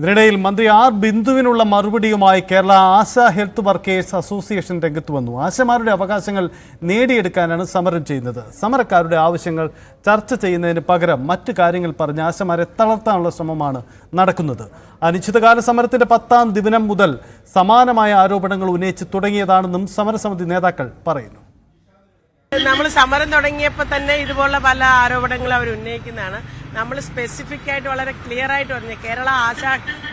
ഇതിനിടയിൽ മന്ത്രി ആർ ബിന്ദുവിനുള്ള മറുപടിയുമായി Kerala Asha health workers association രംഗത്ത് വന്നു. ആശമാരുടെ അവകാശങ്ങൾ നേടിയെടുക്കാനാണ് സമരം ചെയ്യുന്നത്. സമരക്കാരുടെ ആവശ്യങ്ങൾ ചർച്ച ചെയ്യുന്നതിന് പകരം മറ്റു കാര്യങ്ങൾ പറഞ്ഞ് ആശമാരെ തളർത്താനുള്ള ശ്രമമാണ് നടക്കുന്നത്. അനിശ്ചിതകാല സമരത്തിന്റെ പത്താം ദിനം മുതൽ സമാനമായ ആരോപണങ്ങൾ ഉന്നയിച്ച് തുടങ്ങിയതാണെന്നും സമരസമിതി നേതാക്കൾ പറയുന്നു. നമ്മൾ സമരം തുടങ്ങിയപ്പോൾ തന്നെ ഇതുപോലുള്ള പല ആരോപണങ്ങളും അവർ ഉന്നയിക്കുന്നതാണ്. നമ്മൾ സ്പെസിഫിക് ആയിട്ട് വളരെ ക്ലിയർ ആയിട്ട് പറഞ്ഞു Kerala Asha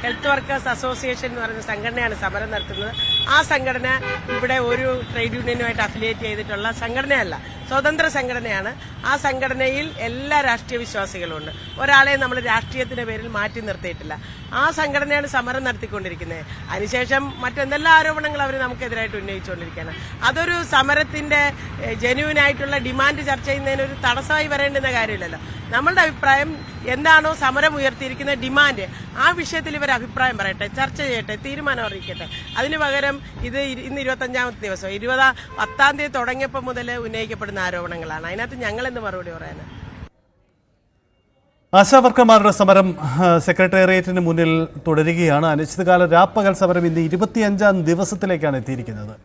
health workers association എന്ന് പറയുന്ന സംഘടനയാണ് സമരം നടത്തുന്നത്. ആ സംഘടന ഇവിടെ ഒരു ട്രേഡ് യൂണിയനുമായിട്ട് അഫിലിയേറ്റ് ചെയ്തിട്ടുള്ള സംഘടനയല്ല. സ്വതന്ത്ര സംഘടനയാണ്. ആ സംഘടനയിൽ എല്ലാ രാഷ്ട്രീയ വിശ്വാസികളും ഉണ്ട് ഒരാളെ നമ്മൾ രാഷ്ട്രീയത്തിന്റെ പേരിൽ മാറ്റി നിർത്തിയിട്ടില്ല. ആ സംഘടനയാണ് സമരം നടത്തിക്കൊണ്ടിരിക്കുന്നത്. അതിനുശേഷം മറ്റെന്തെല്ലാം ആരോപണങ്ങൾ അവർ നമുക്കെതിരായിട്ട് ഉന്നയിച്ചുകൊണ്ടിരിക്കുകയാണ്. അതൊരു സമരത്തിന്റെ ജെന്യൂൻ ഡിമാൻഡ് ചർച്ച ചെയ്യുന്നതിന് ഒരു തടസ്സമായി വരേണ്ടുന്ന കാര്യമില്ലല്ലോ. നമ്മളുടെ അഭിപ്രായം എന്താണോ സമരം ഉയർത്തിയിരിക്കുന്ന ഡിമാൻഡ് ആ വിഷയത്തിൽ ഇവർ അഭിപ്രായം പറയട്ടെ ചർച്ച ചെയ്യട്ടെ തീരുമാനം അറിയിക്കട്ടെ. അതിനു പകരം ഇത് ഇന്ന് ഇരുപത്തഞ്ചാമത്തെ ദിവസം ഇരുപതാം പത്താം തീയതി തുടങ്ങിയപ്പോൾ മുതൽ ഉന്നയിക്കപ്പെടുന്ന ആരോപണങ്ങളാണ്. അതിനകത്ത് ഞങ്ങൾ എന്ത് മറുപടി പറയാനാണ് ആശാവർക്കർമാരുടെ സമരം സെക്രട്ടേറിയറ്റിന് മുന്നിൽ തുടരുകയാണ്. അനിശ്ചിതകാല രാപ്പകൽ സമരം ഇന്ന് ഇരുപത്തിയഞ്ചാം ദിവസത്തിലേക്കാണ് എത്തിയിരിക്കുന്നത്.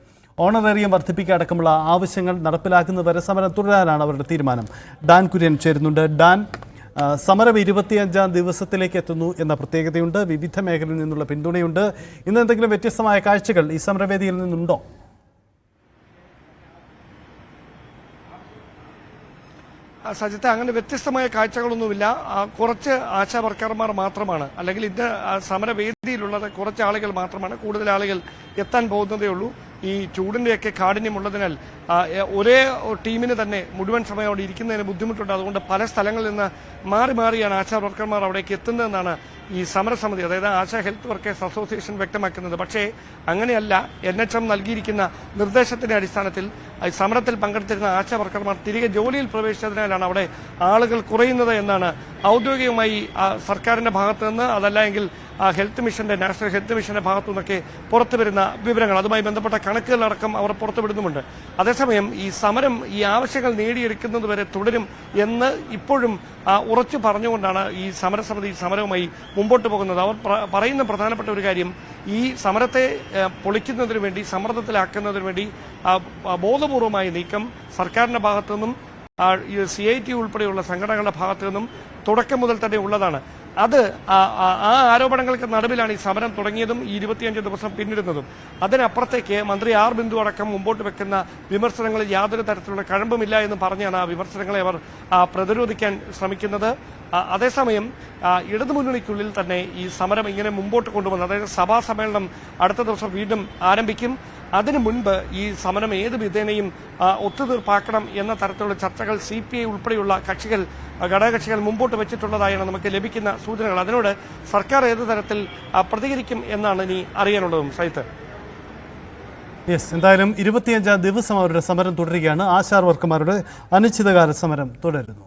ഓണറേറിയം വർദ്ധിപ്പിക്കുക അടക്കമുള്ള ആവശ്യങ്ങൾ നടപ്പിലാക്കുന്നതുവരെ സമരം തുടരാനാണ് അവരുടെ തീരുമാനം. ഡാൻ കുര്യൻ ചേരുന്നുണ്ട്. ഡാൻ സമരം ഇരുപത്തിയഞ്ചാം ദിവസത്തിലേക്ക് എത്തുന്നു എന്ന പ്രത്യേകതയുണ്ട്. വിവിധ മേഖലയിൽ നിന്നുള്ള പിന്തുണയുണ്ട്. ഇന്ന് എന്തെങ്കിലും വ്യത്യസ്തമായ കാഴ്ചകൾ ഈ സമരവേദിയിൽ നിന്നുണ്ടോ? സജിത്ത് അങ്ങനെ വ്യത്യസ്തമായ കാഴ്ചകളൊന്നുമില്ല. കുറച്ച് ആശാ വർക്കർമാർ മാത്രമാണ്. അല്ലെങ്കിൽ ഇന്ന് സമരവേദിയിലുള്ളത് കുറച്ച് ആളുകൾ മാത്രമാണ്. കൂടുതൽ ആളുകൾ എത്താൻ പോകുന്നതേ ഉള്ളൂ ഈ ചൂടിന്റെയൊക്കെ കാഠിന്യമുള്ളതിനാൽ ഒരേ ടീമിന് തന്നെ മുഴുവൻ സമയം അവിടെ ഇരിക്കുന്നതിന് ബുദ്ധിമുട്ടുണ്ട്. അതുകൊണ്ട് പല സ്ഥലങ്ങളിൽ നിന്ന് മാറി മാറിയാണ് ആശാ വർക്കർമാർ അവിടേക്ക് എത്തുന്നതെന്നാണ് ഈ സമരസമിതി അതായത് ആശ ഹെൽത്ത് വർക്കേഴ്സ് അസോസിയേഷൻ വ്യക്തമാക്കുന്നത്. പക്ഷേ അങ്ങനെയല്ല. എൻ എച്ച് എം നൽകിയിരിക്കുന്ന നിർദ്ദേശത്തിന്റെ അടിസ്ഥാനത്തിൽ സമരത്തിൽ പങ്കെടുത്തിരുന്ന ആശ വർക്കർമാർ തിരികെ ജോലിയിൽ പ്രവേശിച്ചതിനാലാണ് അവിടെ ആളുകൾ കുറയുന്നത് എന്നാണ് ഔദ്യോഗികമായി സർക്കാരിന്റെ ഭാഗത്ത് നിന്ന് അതല്ല എങ്കിൽ ഹെൽത്ത് മിഷന്റെ നാഷണൽ ഹെൽത്ത് മിഷന്റെ ഭാഗത്തു നിന്നൊക്കെ പുറത്തു വരുന്ന വിവരങ്ങൾ. അതുമായി ബന്ധപ്പെട്ട കണക്കുകളടക്കം അവർ പുറത്തുവിടുന്നുമുണ്ട്. അതേസമയം ഈ സമരം ഈ ആവശ്യങ്ങൾ നേടിയെടുക്കുന്നതുവരെ തുടരും എന്ന് ഇപ്പോഴും ഉറച്ചു പറഞ്ഞുകൊണ്ടാണ് ഈ സമരസമിതി സമരവുമായി മുമ്പോട്ട് പോകുന്നത്. അവർ പറയുന്ന പ്രധാനപ്പെട്ട ഒരു കാര്യം ഈ സമരത്തെ പൊളിക്കുന്നതിന് വേണ്ടി സമ്മർദ്ദത്തിലാക്കുന്നതിന് വേണ്ടി ബോധപൂർവമായ നീക്കം സർക്കാരിന്റെ ഭാഗത്തു നിന്നും സി ഐ ടി ഉൾപ്പെടെയുള്ള സംഘടനകളുടെ ഭാഗത്തു നിന്നും തുടക്കം മുതൽ തന്നെ ഉള്ളതാണ്. അത് ആ- ആരോപണങ്ങൾക്ക് നടുവിലാണ് ഈ സമരം തുടങ്ങിയതും ഈ ഇരുപത്തിയഞ്ച് ദിവസം പിന്നിടുന്നതും. അതിനപ്പുറത്തേക്ക് മന്ത്രി ആർ ബിന്ദു അടക്കം മുമ്പോട്ട് വെക്കുന്ന വിമർശനങ്ങളിൽ യാതൊരു തരത്തിലുള്ള കഴമ്പുമില്ല എന്ന് പറഞ്ഞാണ് ആ വിമർശനങ്ങളെ അവർ പ്രതിരോധിക്കാൻ ശ്രമിക്കുന്നത്. അതേസമയം ഇടതുമുന്നണിക്കുള്ളിൽ തന്നെ ഈ സമരം ഇങ്ങനെ മുമ്പോട്ട് കൊണ്ടുവന്നു അതായത് സഭാ സമ്മേളനം അടുത്ത ദിവസം വീണ്ടും ആരംഭിക്കും. അതിനു മുൻപ് ഈ സമരം ഏത് വിധേനയും ഒത്തുതീർപ്പാക്കണം എന്ന തരത്തിലുള്ള ചർച്ചകൾ സി പി ഐ ഉൾപ്പെടെയുള്ള കക്ഷികൾ ഘടകകക്ഷികൾ മുമ്പോട്ട് വെച്ചിട്ടുള്ളതായാണ് നമുക്ക് ലഭിക്കുന്ന സൂചനകൾ. അതിനോട് സർക്കാർ ഏത് തരത്തിൽ പ്രതികരിക്കും എന്നാണ് ഇനി അറിയാനുള്ളതും സൈത്ത് യെസ് എന്തായാലും ഇരുപത്തിയഞ്ചാം ദിവസം അവരുടെ സമരം തുടരുകയാണ്. ആശാർ വർക്കർമാരുടെ അനിശ്ചിതകാല സമരം തുടരുന്നു.